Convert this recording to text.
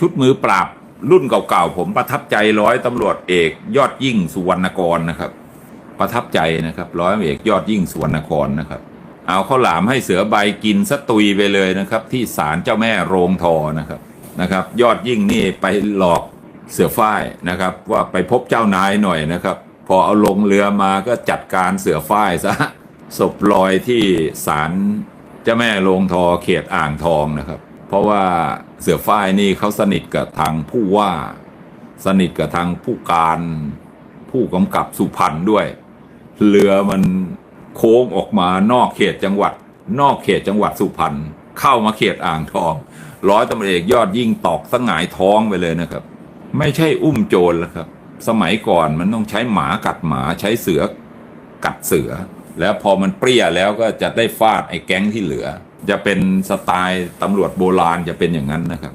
ชุดมือปราบรุ่นเก่าๆผมประทับใจร้อยตำรวจเอก ยอดยิ่งสุวรรณกรนะครับ ประทับใจนะครับ ร้อยเอกยอดยิ่งสุวรรณกรนะครับ เอาข้าวหลามให้เสือใบกินสตุยไปเลยนะครับ ที่ศาลเจ้าแม่โรงทอนะครับนะครับ ยอดยิ่งนี่ไปหลอกเสือฝ้ายนะครับ ว่าไปพบเจ้านายหน่อยนะครับ พอเอาลงเรือมาก็จัดการเสือฝ้ายซะศพลอยที่ศาลเจ้าแม่โรงทอเขตอ่างทองนะครับ เพราะว่าเสือฝ้ายนี่เขาสนิทกับทางผู้ว่า สนิทกับทางผู้การผู้กำกับสุพรรณด้วย เรือมันโค้งออกมานอกเขตจังหวัด นอกเขตจังหวัดสุพรรณเข้ามาเขตอ่างทอง ร้อยตำรวจเอกยอดยิ่งตอกสงายท้องไปเลยนะครับ ไม่ใช่อุ้มโจรแล้วครับ สมัยก่อนมันต้องใช้หมากัดหมาใช้เสือกัดเสือ แล้วพอมันเปรี้ยแล้วก็จะได้ฟาดไอ้แก๊งที่เหลือ จะเป็นสไตล์ตำรวจโบราณจะเป็นอย่างนั้นนะครับ